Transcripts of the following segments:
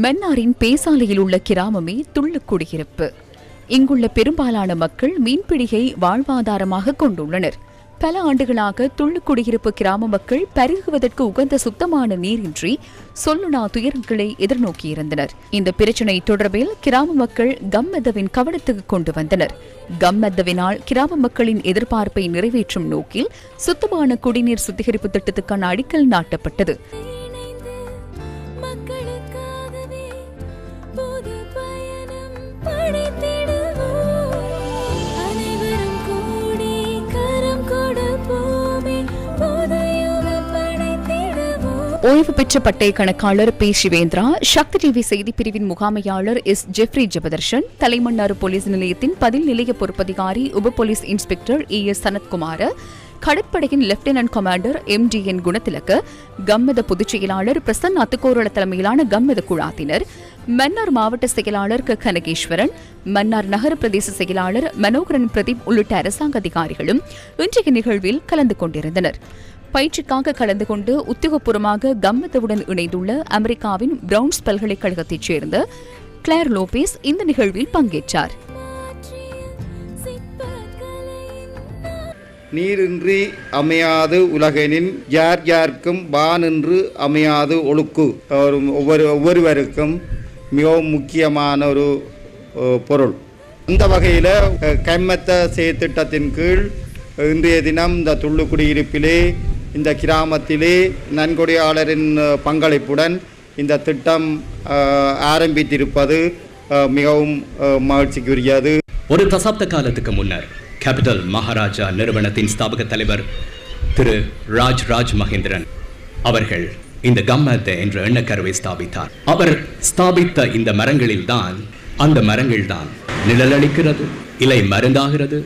மன்னாரின் பேசாலையில் உள்ள கிராமமே துள்ளு குடியிருப்பு இங்குள்ள பெரும்பாலான மக்கள் மீன்பிடியை வாழ்வாதாரமாக கொண்டுள்ளனர். பல ஆண்டுகளாக துள்ளு குடியிருப்பு கிராம மக்கள் பருகுவதற்கு உகந்த சுத்தமான நீரின்றி சொல்லுனா துயரங்களை எதிர்நோக்கியிருந்தனர். இந்த பிரச்சினை தொடர்பில் கிராம மக்கள் கம்மெதவின் கவனத்துக்கு கொண்டு வந்தனர். கம்மெதவினால் கிராம மக்களின் எதிர்பார்ப்பை நிறைவேற்றும் நோக்கில் சுத்தமான குடிநீர் சுத்திகரிப்பு திட்டத்துக்கான அடிக்கல் நாட்டப்பட்டது. ஓய்வு பெற்ற பட்டய கணக்காளர் பி. சிவேந்திரா சக்தி டிவி செய்தி பிரிவின் முகாமையாளர் S. Jeffrey Jebatharshan Thalaimannar police நிலையத்தின் பதில் நிலைய பொறுப்பதிகாரி உப police inspector A. S. Sanathkumar கடற்படையின் lieutenant commander M. D. N. Gunathilake கம்மத பொதுச் செயலாளர் பிரசன் அத்துக்கோரள தலைமையிலான கம்மத குழாத்தினர் மன்னார் மாவட்ட செயலாளர் க. கனகேஸ்வரன் மன்னார் நகர பிரதேச செயலாளர் மனோகரன் பிரதீப் உள்ளிட்ட அரசாங்க அதிகாரிகளும் இன்றைய நிகழ்வில் கலந்து கொண்டிருந்தனர். பயிற்சிக்காக கலந்து கொண்டு உத்தியோகபூர்வமாக கம்மதவுடன் இணைந்துள்ள அமெரிக்காவின் பிரவுன்ஸ் பல்கலைக்கழகத்தைச் சேர்ந்த கிளேர் லோபேஸ் இந்த நிகழ்வில் பங்கேற்றார். நீரின்றி அமையாது உலகெனின் யார் யாருக்கும் வானின்று அமையாது ஒழுக்கு. ஒவ்வொரு ஒவ்வொருவருக்கும் மிகவும் முக்கியமான ஒரு பொருள். இந்த வகையில் கைமத்த செயற்திட்டத்தின் கீழ் இன்றைய தினம் இந்த துள்ளு குடியிருப்பிலே இந்த கிராமத்திலே நன்கொடையாளரின் பங்களிப்புடன் இந்த திட்டம் ஆரம்பித்திருப்பது அஹ், மிகவும் அஹ், மகிழ்ச்சிக்குரியது. ஒரு தசாப்த காலத்துக்கு முன்னர் கேபிட்டல் மகாராஜா நிறுவனத்தின் ஸ்தாபக தலைவர் திரு ராஜ் ராஜ் மகேந்திரன் அவர்கள் இந்த கம்மத்தை என்ற எண்ணக்கருவை ஸ்தாபித்தார். அவர் ஸ்தாபித்த இந்த மரங்களில்தான் அந்த மரங்கள்தான் நிழலளிக்கிறது இலை மருந்தாகிறது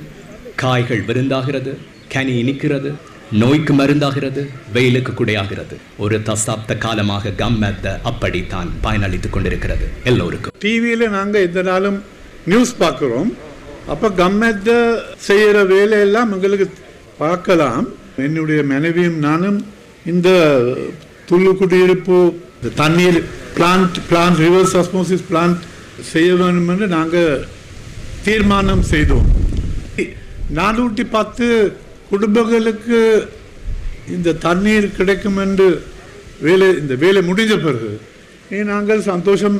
காய்கள் விருந்தாகிறது கனி இனிக்கிறது நோய்க்கு மருந்தாகிறது வெயிலுக்கு குடையாகிறது. ஒரு தசாப்த காலமாக கம்மத்தை அப்படித்தான் பயனளித்துக் கொண்டிருக்கிறது எல்லோருக்கும். டிவியில் நாங்கள் இந்த நாளும் நியூஸ் பார்க்குறோம். அப்போ கம்மத்த செய்கிற வேலையெல்லாம் எங்களுக்கு பார்க்கலாம். என்னுடைய மனைவியும் நானும் இந்த துள்ளு குடியிருப்பு இந்த தண்ணீர் plant plant reverse osmosis plant செய்ய வேண்டும் என்று நாங்கள் தீர்மானம் செய்தோம். நானூற்றி பத்து குடும்பங்களுக்கு இந்த தண்ணீர் கிடைக்கும் என்று வேலை இந்த வேலை முடிஞ்ச பிறகு நாங்கள் சந்தோஷம்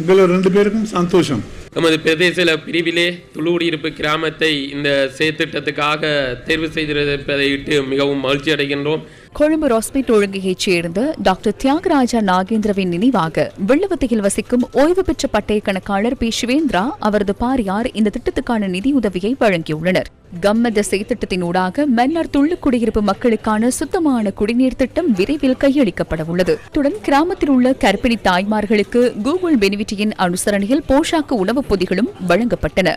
எங்களை ரெண்டு பேருக்கும் சந்தோஷம். நமது பிரதேச பிரிவிலே துளுகுடியிருப்பு கிராமத்தை இந்த செயற்திட்டத்துக்காக தேர்வு செய்திருப்பதை இட்டு மிகவும் மகிழ்ச்சி அடைகின்றோம் கொழும்பு ராஸ்பேட் ஒழுங்கையைச் சேர்ந்த டாக்டர் தியாகராஜா நாகேந்திரவின் நினைவாக வெள்ளவத்தையில் வசிக்கும் ஓய்வு பெற்ற பட்டய கணக்காளர் பி. சிவேந்திரா அவரது பாரியார் இந்த திட்டத்துக்கான நிதியுதவியை வழங்கியுள்ளனர். கம்மத செய்திட்டத்தினூடாக மன்னார் துள்ளு குடியிருப்பு மக்களுக்கான சுத்தமான குடிநீர் திட்டம் விரைவில் கையளிக்கப்பட உள்ளது அத்துடன் கிராமத்தில் உள்ள கர்ப்பிணி தாய்மார்களுக்கு கூகுள் பெனிவிட்டியின் அனுசரணையில் போஷாக்கு உணவுப் பொதிகளும் வழங்கப்பட்டன.